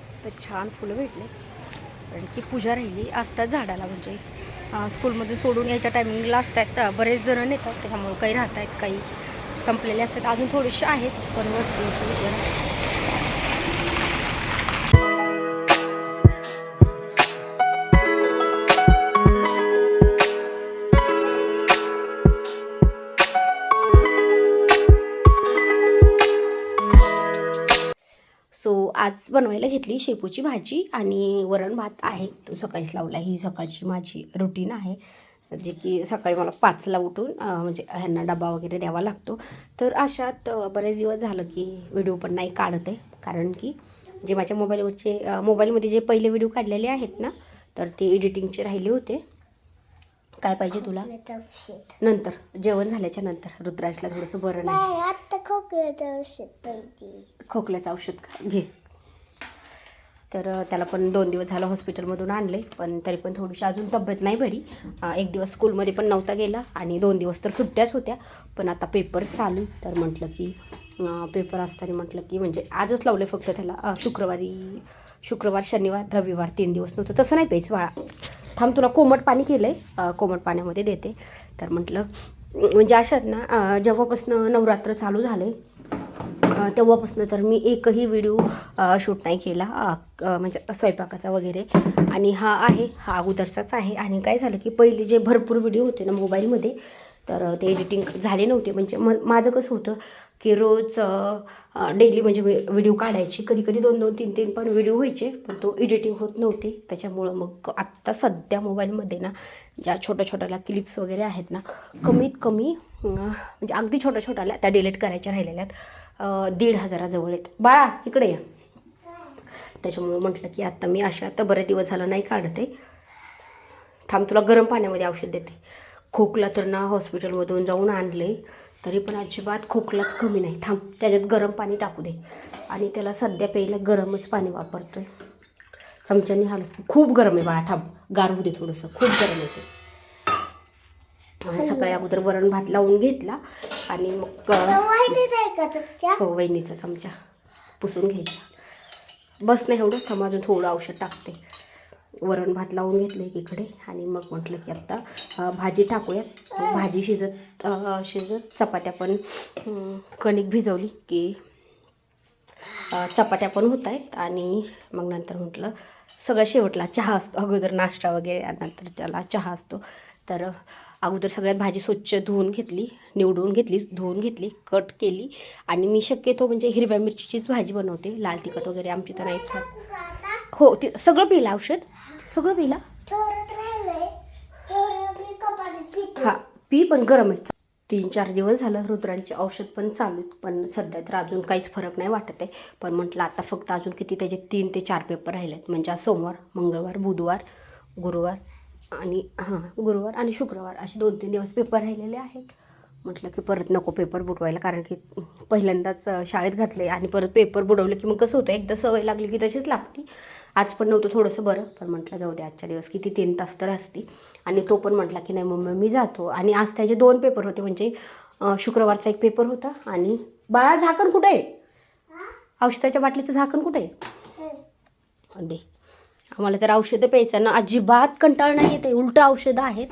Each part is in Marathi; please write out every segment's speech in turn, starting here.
मस्त छान फुलं भेटले. कारण की पूजा राहिली असतात झाडाला म्हणजे. स्कूलमध्ये सोडून यायच्या टायमिंगला असतात तर बरेच जण नेतात त्याच्यामुळे काही राहत आहेत काही संपलेले असतात. अजून थोडेसे आहेत पण वरती बनवायला घेतली शेपूची भाजी आणि वरण भात आहे. तो सकाळीच लावला. ही सकाळची माझी रुटीन आहे. जे की सकाळी मला पाचला उठून म्हणजे ह्यांना डबा वगैरे द्यावा लागतो. तर अशात बरेच दिवस झालं की व्हिडिओ पण नाही काढत आहे. कारण की जे माझ्या मोबाईलवरचे मोबाईलमध्ये जे पहिले व्हिडिओ काढलेले आहेत ना तर ते एडिटिंगचे राहिले होते. काय पाहिजे तुला? नंतर. जेवण झाल्याच्यानंतर. रुद्राजला थोडंसं बरं नाही. खोकल्याचं औषध पाहिजे. खोकल्याचं औषध घे. तर त्याला पण दोन दिवस झालं हॉस्पिटलमधून आणले पण तरी पण थोडीशी अजून तब्येत नाही बरी. एक दिवस स्कूलमध्ये पण नव्हता गेला आणि दोन दिवस तर सुट्ट्याच होत्या. पण आता पेपर चालू. तर म्हटलं की पेपर असताना म्हटलं की म्हणजे आजच लावले फक्त त्याला. शुक्रवारी शुक्रवार शनिवार रविवार तीन दिवस नव्हतं. तसं नाही प्यायचं बाळा. थांब तुला कोमट पाणी केलं आहे कोमट पाण्यामध्ये देते. तर म्हटलं म्हणजे अशात ना जेव्हापासून जेव्हापासनं नवरात्र चालू झाले तेव्हापासून तर मी एकही व्हिडिओ शूट नाही केला. म्हणजे स्वयंपाकाचा वगैरे. आणि हा आहे हा अगोदरचाच आहे. आणि काय झालं की पहिले जे भरपूर व्हिडिओ होते ना मोबाईलमध्ये तर ते एडिटिंग झाले नव्हते. म्हणजे म माझं कसं होतं की रोज डेली म्हणजे व्हिडिओ काढायची. कधी कधी दोन दोन तीन तीन पण व्हिडिओ व्हायचे पण तो एडिटिंग होत नव्हते. त्याच्यामुळं मग आत्ता सध्या मोबाईलमध्ये ना ज्या छोट्या छोट्याला क्लिप्स वगैरे आहेत ना कमीत कमी म्हणजे अगदी छोट्या छोट्याला त्या डिलीट करायच्या राहिलेल्या आहेत. दीड हजाराजवळ आहेत. बाळा इकडे या. त्याच्यामुळं म्हटलं की आत्ता मी अशा आता बरे दिवस झालं नाही काढते. थांब तुला गरम पाण्यामध्ये औषध देते. खोकला तर ना हॉस्पिटलमधून जाऊन आणले तरी पण अजिबात खोकलाच कमी नाही. थांब त्याच्यात गरम पाणी टाकू दे. आणि त्याला सध्या प्यायला गरमच पाणी वापरतोय. चमच्याने हाल. खूप गरम आहे बाळा थांब. गार होऊ दे थोडंसं. खूप गरम येते सकाळी अगोदर वरण भात लावून घेतला. आणि मग हो वहिनीचा चमचा पुसून घ्यायचा. बस नाही एवढं थांब अजून थोडं औषध टाकते. वरण भात लावून घेतलं एकीकडे आणि मग म्हटलं की आत्ता भाजी टाकूयात. भाजी शिजत शिजत चपात्या पण कणिक भिजवली की चपात्या पण होत आहेत आणि मग नंतर म्हटलं सगळं शेवटला चहा असतो. अगोदर नाश्ता वगैरे नंतर त्याला चहा असतो. तर अगोदर सगळ्यात भाजी स्वच्छ धुवून घेतली निवडून घेतली धुवून घेतली कट केली. आणि मी शक्यतो म्हणजे हिरव्या मिरचीचीच भाजी बनवते लाल तिखट वगैरे आमची तर नाही खात. हो ते सगळं पिला औषध? सगळं पिला? हां हा पी पण गरम आहे. तीन चार दिवस झालं रुद्रांचे औषध पण चालू आहेत पण सध्या तर अजून काहीच फरक नाही वाटत आहे. पण म्हटलं आता फक्त अजून किती त्याचे तीन ते चार पेपर राहिले आहेत म्हणजे आज सोमवार मंगळवार बुधवार गुरुवार आणि हां गुरुवार आणि शुक्रवार असे दोन तीन दिवस पेपर राहिलेले आहेत. म्हटलं की परत नको पेपर बुडवायला कारण की पहिल्यांदाच शाळेत घातले आणि परत पेपर बुडवले की मग कसं होतं एकदा सवय लागली की तशीच लागती. आज पण नव्हतं थोडंसं बरं पण म्हटलं जाऊ दे आजच्या दिवस किती तीन तास तर असती. आणि तो पण म्हटला की नाही मम्मी मी जातो. आणि आज त्याचे दोन पेपर होते म्हणजे शुक्रवारचा एक पेपर होता आणि बाळा झाकण कुठे आहे? औषधाच्या बाटलीचं झाकण कुठे आहे? दे. आम्हाला तर औषधं प्यायचं ना. अजिबात कंटाळ नाही येते उलटं औषधं आहेत.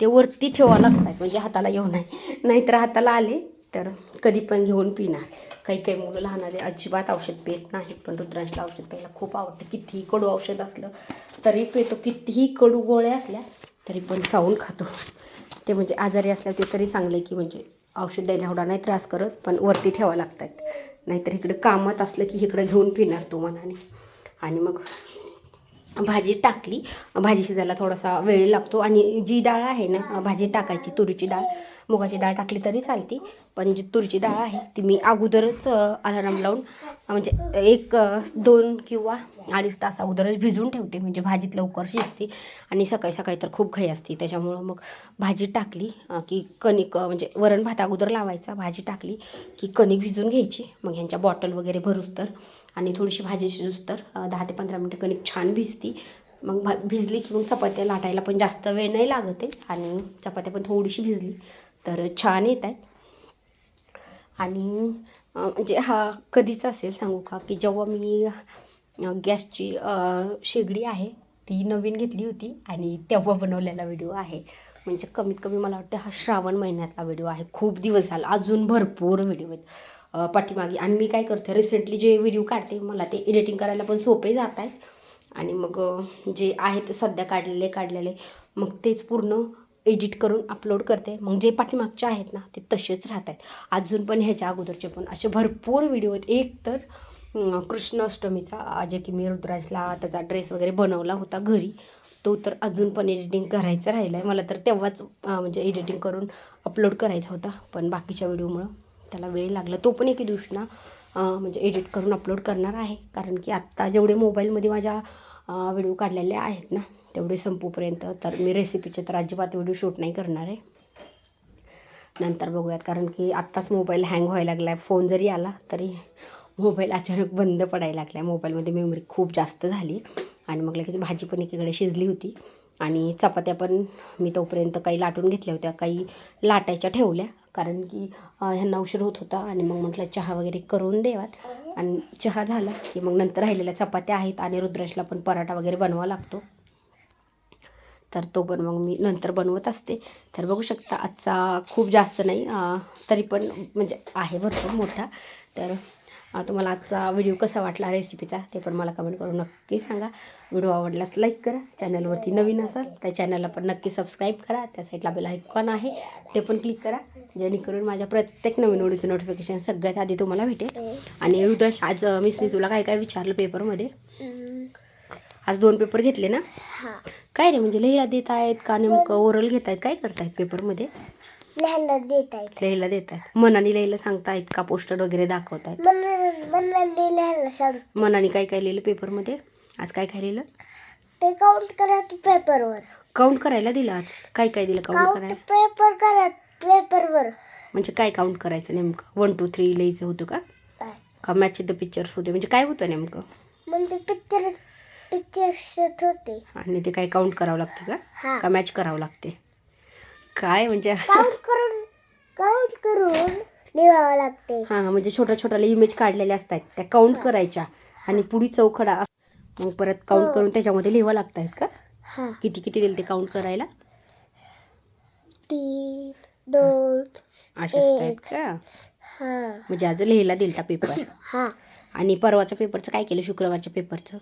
ते वरती ठेवावं लागतात म्हणजे हाताला येऊ नाही नाहीतर हाताला आले तर कधी पण घेऊन पिणार. काही काही मुलं लहान आले अजिबात औषध पित नाहीत. पण रुद्रांशला औषध प्यायला खूप आवडतं. कितीही कडू औषध असलं तरी पितो. कितीही कडू गोळ्या असल्या तरी पण चावून खातो. ते म्हणजे आजारी असल्यावर ते तरी चांगले की म्हणजे औषध द्यायला एवढा नाही त्रास करत पण वरती ठेवावं लागतात नाहीतर इकडे कामात असलं की इकडं घेऊन पिणार तो मनाने. आणि मग भाजी टाकली. भाजी शिजायला थोडासा वेळ लागतो. आणि जी डाळ आहे ना भाजी टाकायची तुरीची डाळ मुगाची डाळ टाकली तरी चालती. पण जी तुरीची डाळ आहे ती मी अगोदरच अलाराम लावून म्हणजे एक दोन किंवा अडीच तास अगोदरच भिजून ठेवते. म्हणजे भाजीत लवकर शिजते. आणि सकाळी सकाळी तर खूप घाई असते. त्याच्यामुळं मग भाजी टाकली की कणिक म्हणजे वरण भात अगोदर लावायचा. भाजी टाकली की कणिक भिजून घ्यायची. मग ह्यांच्या बॉटल वगैरे भरून तर. आणि थोडीशी भाजी शिजूस तर दहा ते पंधरा मिनटं कणिक छान भिजती. मग भा भिजली की मग चपात्या लाटायला पण जास्त वेळ नाही लागत आहे. आणि चपात्या पण थोडीशी भिजली तर छान येत आहेत. आणि म्हणजे हा कधीच असेल सांगू का? की जेव्हा मी गॅसची शेगडी आहे ती नवीन घेतली होती आणि तेव्हा बनवलेला व्हिडिओ आहे. म्हणजे कमीत कमी मला वाटतं हा श्रावण महिन्यातला व्हिडिओ आहे. खूप दिवस झाला. अजून भरपूर व्हिडिओ आहेत. पाठीमागे. आणि मी काय करते रिसेंटली जे व्हिडिओ काढते मला ते एडिटिंग करायला पण सोपे जात आहेत. आणि मग जे आहेत सध्या काढलेले काढलेले मग तेच पूर्ण एडिट करून अपलोड करते. मग जे पाठीमागचे आहेत ना ते तसेच राहत आहेत. अजून पण ह्याच्या अगोदरचे पण असे भरपूर व्हिडिओ आहेत. एक तर कृष्णाष्टमीचा जे की मी रुद्राजला त्याचा ड्रेस वगैरे बनवला होता घरी तो तर अजून पण एडिटिंग करायचं राहिला आहे मला तर तेव्हाच म्हणजे एडिटिंग करून अपलोड करायचा होता. पण बाकीच्या व्हिडिओमुळं त्याला वेळ लागला. तो पण एके दिवशी ना म्हणजे एडिट करून अपलोड करणार आहे. कारण की आत्ता जेवढे मोबाईलमध्ये माझ्या व्हिडिओ काढलेले आहेत ना तेवढे संपूपर्यंत. तर मी रेसिपीचे तर अजिबात व्हिडिओ शूट नाही करणार आहे. नंतर बघूयात. कारण की आत्ताच मोबाईल हँग व्हायला लागला आहे फोन जरी आला तरी मोबाईल अचानक बंद पडायला लागला आहे मोबाईलमध्ये मेमरी खूप जास्त झाली. आणि मग लगेच भाजी पण एकीकडे शिजली होती. आणि चपात्या पण मी तोपर्यंत काही लाटून घेतल्या होत्या. काही लाटायच्या ठेवल्या. कारण की ह्यांना उशीर होत होता आणि मग म्हटलं चहा वगैरे करून देवात. आणि चहा झाला की मग नंतर राहिलेल्या चपात्या आहेत आणि रुद्रेशला पण पराठा वगैरे बनवा लागतो. तर तो पण मग मी नंतर बनवत असते. तर बघू शकता आजचा खूप जास्त नाही तरी पण म्हणजे आहे भरपूर मोठा. तर तुम्हाला आजचा व्हिडिओ कसा वाटला रेसिपीचा ते पण मला कमेंट करून नक्की सांगा. व्हिडिओ आवडल्यास लाईक करा. चॅनलवरती नवीन असाल त्या चॅनलला पण नक्की सबस्क्राईब करा. त्या साईडला बेल आयकॉन आहे. ते पण क्लिक करा. जेणेकरून माझ्या प्रत्येक नवीन व्हिडिओचं नोटिफिकेशन सगळ्यात आधी तुम्हाला भेटेल. आणि रुद्राश आज मिसनी तुला काय काय विचारलं पेपरमध्ये आज दोन पेपर घेतले ना? हा. काय रे म्हणजे लिहायला देत आहेत का? नेमकं ओरल घेत आहेत? काय करतायत पेपरमध्ये लिहायला देत आहेत. लिहायला देत आहेत. मनाने लिहायला सांगतायत का? पोस्टर वगैरे दाखवतायत? लिहायला सांग. मनाने काय काय लिहिलं पेपरमध्ये? आज काय काय लिहिलं? ते काउंट करा तू पेपरवर. काउंट करायला दिलं आज. काय काय दिलं काउंट काउंट करायला? पेपर करा पेपरवर म्हणजे काय काउंट करायचं नेमकं? वन टू थ्री लिहायचं होतं का? का मॅच द पिक्चर्स होते? म्हणजे काय होतं नेमकं? म्हणजे पिक्चर पिक्चर होते. आणि ते काय काउंट करावं लागते का? हा. का मॅच करावं लागते? काय म्हणजे? काउंट करून काउंट करून लिहावं लागते हां म्हणजे छोट्या छोट्याला इमेज काढलेल्या असतात. त्या काउंट करायच्या आणि पुढी चौखडा मग परत काउंट करून त्याच्यामध्ये लिहावं लागत आहेत का? हा. किती किती दिले ते काउंट करायला? तीन दोन असे असतात का? हा. म्हणजे आज लिहायला दिलता पेपर हा. आणि परवाच्या पेपरचं काय केलं? शुक्रवारच्या पेपरचं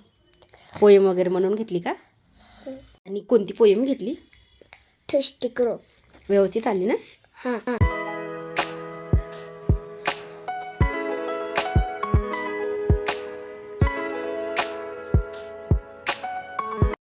पोयम वगैरे म्हणून घेतली का? आणि कोणती पोयम घेतली? ठिष्टी करू व्यवस्थित आली ना? हा हा.